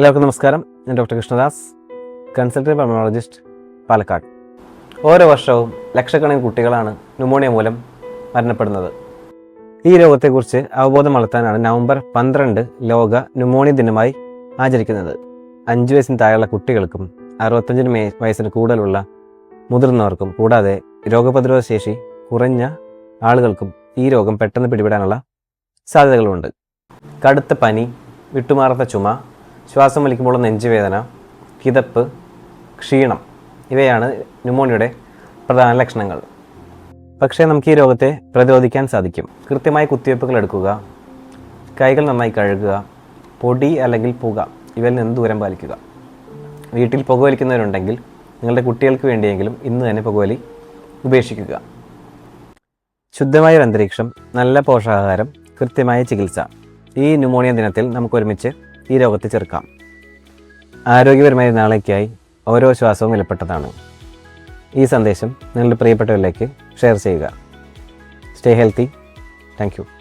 എല്ലാവർക്കും നമസ്കാരം. ഞാൻ doctor Krishnadas consultant pulmonologist Palakkad. ഓരോ വർഷവും ലക്ഷക്കണക്കിന് കുട്ടികളാണ് ന്യൂമോണിയ മൂലം മരണപ്പെടുന്നത്. ഈ രോഗത്തെക്കുറിച്ച് അവബോധം വളർത്താനാണ് നവംബർ പന്ത്രണ്ട് ലോക ന്യൂമോണിയ ദിനമായി ആചരിക്കുന്നത്. അഞ്ച് വയസ്സിന് താഴെയുള്ള കുട്ടികൾക്കും അറുപത്തഞ്ചിന് മേ വയസ്സിന് കൂടുതലുള്ള മുതിർന്നവർക്കും കൂടാതെ രോഗപ്രതിരോധ ശേഷി കുറഞ്ഞ ആളുകൾക്കും ഈ രോഗം പെട്ടെന്ന് പിടിപെടാനുള്ള സാധ്യതകളുണ്ട്. കടുത്ത പനി വിട്ടുമാറാത്ത ചുമ ശ്വാസം വലിക്കുമ്പോൾ നെഞ്ചുവേദന കിതപ്പ് ക്ഷീണം ഇവയാണ് ന്യൂമോണിയയുടെ പ്രധാന ലക്ഷണങ്ങൾ. പക്ഷേ നമുക്ക് ഈ രോഗത്തെ പ്രതിരോധിക്കാൻ സാധിക്കും. കൃത്യമായി കുത്തിവയ്പ്പുകൾ എടുക്കുക കൈകൾ നന്നായി കഴുകുക പൊടി അല്ലെങ്കിൽ പുക ഇവയിൽ നിന്ന് ദൂരം പാലിക്കുക. വീട്ടിൽ പുകവലിക്കുന്നവരുണ്ടെങ്കിൽ നിങ്ങളുടെ കുട്ടികൾക്ക് വേണ്ടിയെങ്കിലും ഇന്ന് തന്നെ പുകവലി ഉപേക്ഷിക്കുക. ശുദ്ധമായ ഒരു അന്തരീക്ഷം നല്ല പോഷകാഹാരം കൃത്യമായ ചികിത്സ. ഈ ന്യൂമോണിയ ദിനത്തിൽ നമുക്ക് ഒരുമിച്ച് ഈ രോഗത്തെ ചെറുക്കാം. ആരോഗ്യപരമായ നാളേക്കായി ഓരോ ശ്വാസവും വിലപ്പെട്ടതാണ്. ഈ സന്ദേശം നിങ്ങളുടെ പ്രിയപ്പെട്ടവരിലേക്ക് ഷെയർ ചെയ്യുക. Stay healthy thank